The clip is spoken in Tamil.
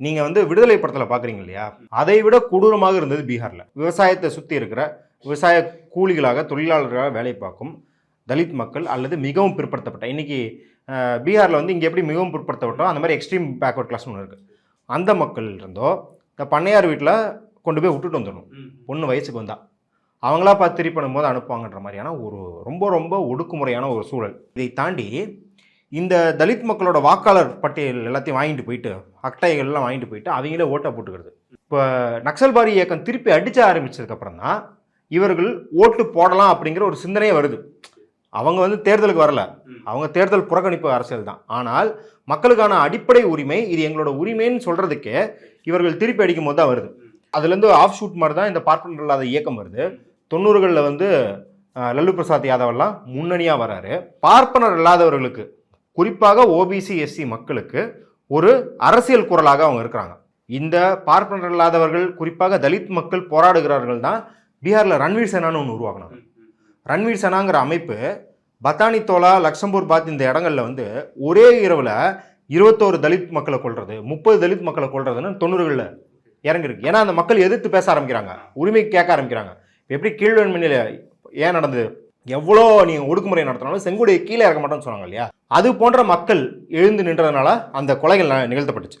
நீங்கள் வந்து விடுதலை படத்தில் பார்க்குறீங்க இல்லையா? அதை விட கொடூரமாக இருந்தது பீகாரில். விவசாயத்தை சுற்றி இருக்கிற விவசாய கூலிகளாக தொழிலாளர்களாக வேலை பார்க்கும் தலித் மக்கள் அல்லது மிகவும் பிற்படுத்தப்பட்ட இன்னைக்கு பீகாரில் வந்து இங்கே எப்படி மிகவும் பிற்படுத்தப்பட்டோம் அந்த மாதிரி எக்ஸ்ட்ரீம் பேக்வர்ட் கிளாஸ்னு ஒன்று இருக்குது அந்த மக்கள் இருந்தோ இந்த பண்ணையார் வீட்டில் கொண்டு போய் விட்டுட்டு வந்துடணும். பொண்ணு வயசுக்கு வந்தா. அவங்களா பார்த்து திருப்பி பண்ணும்போது அனுப்புவாங்கன்ற மாதிரியான ஒரு ரொம்ப ரொம்ப ஒடுக்குமுறையான ஒரு சூழல். இதை தாண்டி இந்த தலித் மக்களோட வாக்காளர் பட்டியல் எல்லாத்தையும் வாங்கிட்டு போயிட்டு அட்டைகள் எல்லாம் வாங்கிட்டு போயிட்டு அவங்களே ஓட்டை போட்டுக்கிறது. இப்போ நக்சல்பாரி இயக்கம் திருப்பி அடிச்ச ஆரம்பிச்சதுக்கப்புறம் தான் இவர்கள் ஓட்டு போடலாம் அப்படிங்கிற ஒரு சிந்தனையே வருது. அவங்க வந்து தேர்தலுக்கு வரல. அவங்க தேர்தல் புறக்கணிப்பு அரசியல் தான். ஆனால் மக்களுக்கான அடிப்படை உரிமை இது எங்களோட உரிமைன்னு சொல்றதுக்கே இவர்கள் திருப்பி அடிக்கும் போது தான் வருது. அதுலேருந்து ஆஃப் ஷூட் மாதிரி தான் இந்த பார்ப்பனர் இல்லாத இயக்கம் வருது. தொண்ணூறுகளில் வந்து லல்லு பிரசாத் யாதவ் எல்லாம் முன்னணியாக வராரு. பார்ப்பனர் இல்லாதவர்களுக்கு குறிப்பாக ஓபிசி எஸ்சி மக்களுக்கு ஒரு அரசியல் குரலாக அவங்க இருக்கிறாங்க. இந்த பார்ப்பனர் இல்லாதவர்கள் குறிப்பாக தலித் மக்கள் போராடுகிறார்கள் தான் பீகாரில் ரன்வீர் சேனான்னு ஒன்று உருவாக்குனாங்க. ரன்வீர் சேனாங்கிற அமைப்பு பத்தானி தோலா லக்சம்பூர் பாத் இந்த இடங்கள்ல வந்து ஒரே இரவில் இருபத்தோரு தலித் மக்களை கொல்றது முப்பது தலித் மக்களை கொல்றதுன்னு தொண்ணூறுகளில் இறங்கிருக்கு ஏன்னா அந்த மக்கள் எதிர்த்து பேச ஆரம்பிக்கிறாங்க உரிமை கேட்க ஆரம்பிக்கிறாங்க. இப்ப எப்படி கீழ்வன்மணியில் ஏன் நடந்தது? எவ்வளோ நீங்கள் ஒடுக்குமுறை நடத்தினாலும் செங்குடியை கீழே இறக்க மாட்டோம்னு சொன்னாங்க இல்லையா? அது போன்ற மக்கள் எழுந்து நின்றதுனால அந்த கொலைகள் ந- நிகழ்த்தப்பட்டுச்சு.